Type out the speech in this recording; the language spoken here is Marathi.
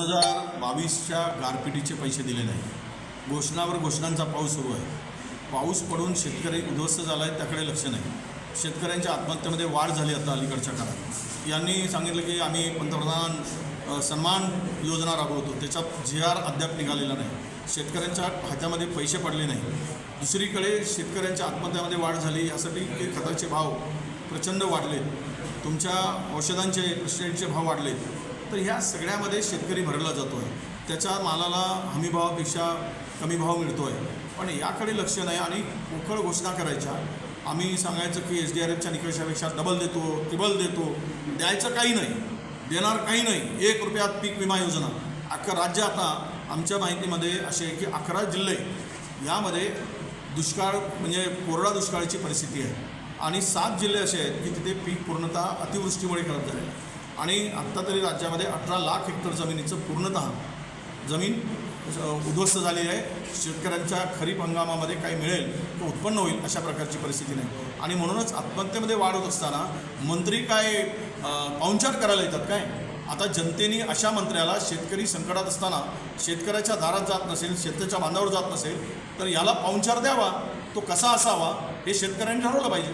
दोन हजार बावीसच्या गारपिटीचे पैसे दिले नाही. घोषणावर घोषणांचा पाऊस सुरू आहे. पाऊस पडून शेतकरी उद्ध्वस्त झाला आहे त्याकडे लक्ष नाही. शेतकऱ्यांच्या आत्महत्येमध्ये वाढ झाली आता अलीकडच्या काळात. यांनी सांगितलं की आम्ही पंतप्रधान सन्मान योजना राबवतो. त्याच्यात जी आर अद्याप निघालेला नाही. शेतकऱ्यांच्या खात्यामध्ये पैसे पडले नाही. दुसरीकडे शेतकऱ्यांच्या आत्महत्यामध्ये वाढ झाली. यासाठी की खताचे भाव प्रचंड वाढलेत. तुमच्या औषधांचे पेस्टिसाईडचे भाव वाढलेत. तर ह्या सगळ्यामध्ये शेतकरी भरला जातो आहे त्याच्या मालाला हमीभावापेक्षा कमी भाव मिळतो आहे पण याकडे लक्ष नाही आणि पोकळ घोषणा करायच्या. आम्ही सांगायचं की एस डी आर एफच्या निकषापेक्षा डबल देतो ट्रिबल देतो. द्यायचं काही नाही. देणार काही नाही. एक रुपयात पीक विमा योजना. अख्खं राज्य आता आमच्या माहितीमध्ये असे आहे की अकरा जिल्हे यामध्ये दुष्काळ म्हणजे कोरडा दुष्काळाची परिस्थिती आहे. आणि सात जिल्हे असे आहेत की तिथे पीक पूर्णतः अतिवृष्टीमुळे खराब झाले आहे. आणि आत्ता तरी राज्यामध्ये अठरा लाख हेक्टर जमिनीचं पूर्णतः जमीन उद्ध्वस्त झालेली आहे. शेतकऱ्यांच्या खरीप हंगामामध्ये काही मिळेल तर उत्पन्न होईल अशा प्रकारची परिस्थिती नाही. आणि म्हणूनच आत्महत्येमध्ये वाढ होत असताना मंत्री काय पाहुणचार करायला येतात काय? आता जनतेने अशा मंत्र्याला शेतकरी संकटात असताना शेतकऱ्याच्या दारात जात नसेल शेताच्या बांधावर जात नसेल तर याला पाहुणचार द्यावा. तो कसा असावा हे शेतकऱ्यांनी ठरवलं पाहिजे.